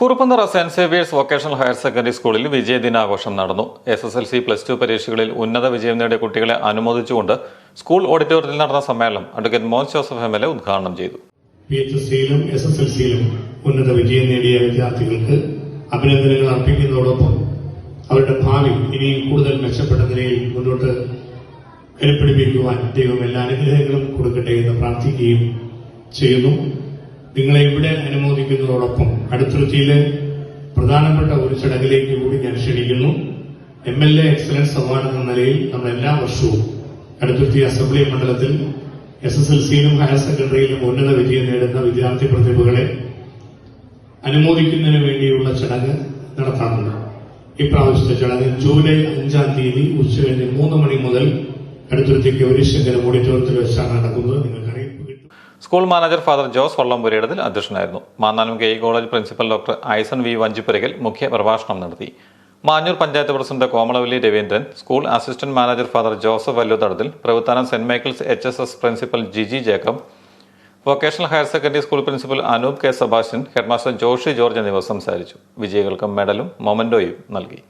Kuruppanthara saint Xavier's vocational higher secondary സ്കൂളിൽ വിജയദിനാഘോഷം നടന്നു. S S L C plus two പരീക്ഷകളിൽ ഉന്നത വിജയം നേടിയ കുട്ടികളെ അനുമോദിച്ചുകൊണ്ട് സ്കൂൾ ഓഡിറ്റോറിയത്തിൽ നടന്ന സമ്മേളനം അഡ്വക്കേറ്റ് മോൻ ജോസഫ് എം എൽ എ ഉദ്ഘാടനം ചെയ്തു. പി എച്ച് എസ് സിയിലും എസ് എസ് എൽ സിയിലും ഉന്നത വിജയം നേടിയ വിദ്യാർത്ഥികൾക്ക് അഭിനന്ദനങ്ങൾ അർപ്പിക്കുന്നതോടൊപ്പം അവരുടെ ഭാവി ഇനിയും കൂടുതൽ മെച്ചപ്പെട്ട നിലയിൽ മുന്നോട്ട് വെളിപ്പെടുപ്പിക്കുവാൻ ദൈവം എല്ലാ അനുഗ്രഹങ്ങളും കൊടുക്കട്ടെ എന്ന് പ്രാർത്ഥിക്കുകയും ചെയ്യുന്നു. നിങ്ങളെ ഇവിടെ അനുമോദിക്കുന്നതോടൊപ്പം അടുത്തുരുത്തിയിലെ പ്രധാനപ്പെട്ട ഒരു ചടങ്ങിലേക്ക് കൂടി ഞാൻ ക്ഷണിക്കുന്നു. M L A excellence award എന്ന നിലയിൽ നമ്മൾ എല്ലാ വർഷവും അടുത്തുരുത്തി അസംബ്ലി മണ്ഡലത്തിൽ എസ് എസ് എൽ സിയിലും ഹയർ സെക്കൻഡറിയിലും ഉന്നത വിജയം നേടുന്ന വിദ്യാർത്ഥി പ്രതിഭകളെ അനുമോദിക്കുന്നതിന് വേണ്ടിയുള്ള ചടങ്ങ് നടത്താറുണ്ട്. ഇപ്രാവശ്യത്തെ ചടങ്ങ് ജൂലൈ അഞ്ചാം തീയതി ഉച്ചകഴിഞ്ഞ് മൂന്ന് മണി മുതൽ അടുത്തുരുത്തി ഗൗരീശങ്കരം ഓഡിറ്റോറിയത്തിൽ വെച്ചാണ് നടക്കുന്നത്. നിങ്ങൾക്കറിയാം. School manager father Jose Vallampurayidathil അധ്യക്ഷനായിരുന്നു. Mannanam K college principal doctor Aison V Vanchipurakal മുഖ്യ പ്രഭാഷണം നടത്തി. Manjoor panchayat president Komalavalli Raveendran school assistant manager father Joseph Valluthadathil പ്രവർത്തനം saint Michael's H S S principal Jiji Jacob vocational higher secondary school principal Anoop K Sebastian headmaster Joshi George എന്നിവർ സംസാരിച്ചു. വിജയികൾക്ക് മെഡലും മൊമൻഡോയും നൽകി.